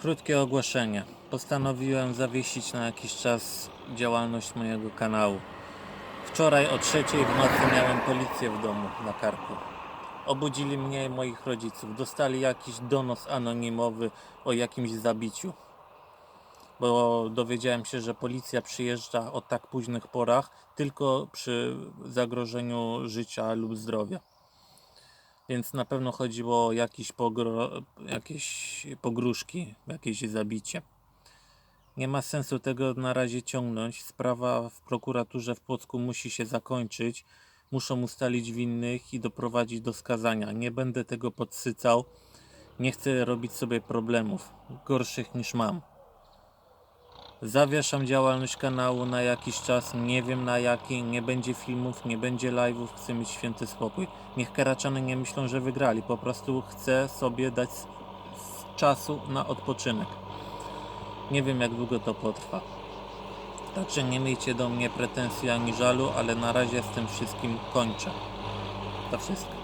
Krótkie ogłoszenie. Postanowiłem zawiesić na jakiś czas działalność mojego kanału. Wczoraj o trzeciej w nocy miałem policję w domu na karku. Obudzili mnie i moich rodziców. Dostali jakiś donos anonimowy o jakimś zabiciu. Bo dowiedziałem się, że policja przyjeżdża o tak późnych porach tylko przy zagrożeniu życia lub zdrowia. Więc na pewno chodziło o jakiś pogro... jakieś pogróżki, jakieś zabicie. Nie ma sensu tego na razie ciągnąć. Sprawa w prokuraturze w Płocku musi się zakończyć. Muszą ustalić winnych i doprowadzić do skazania. Nie będę tego podsycał. Nie chcę robić sobie problemów gorszych niż mam. Zawieszam działalność kanału na jakiś czas, nie wiem na jaki, nie będzie filmów, nie będzie live'ów, chcę mieć święty spokój. Niech Karaczany nie myślą, że wygrali, po prostu chcę sobie dać czasu na odpoczynek. Nie wiem jak długo to potrwa. Także nie miejcie do mnie pretensji ani żalu, ale na razie z tym wszystkim kończę. To wszystko.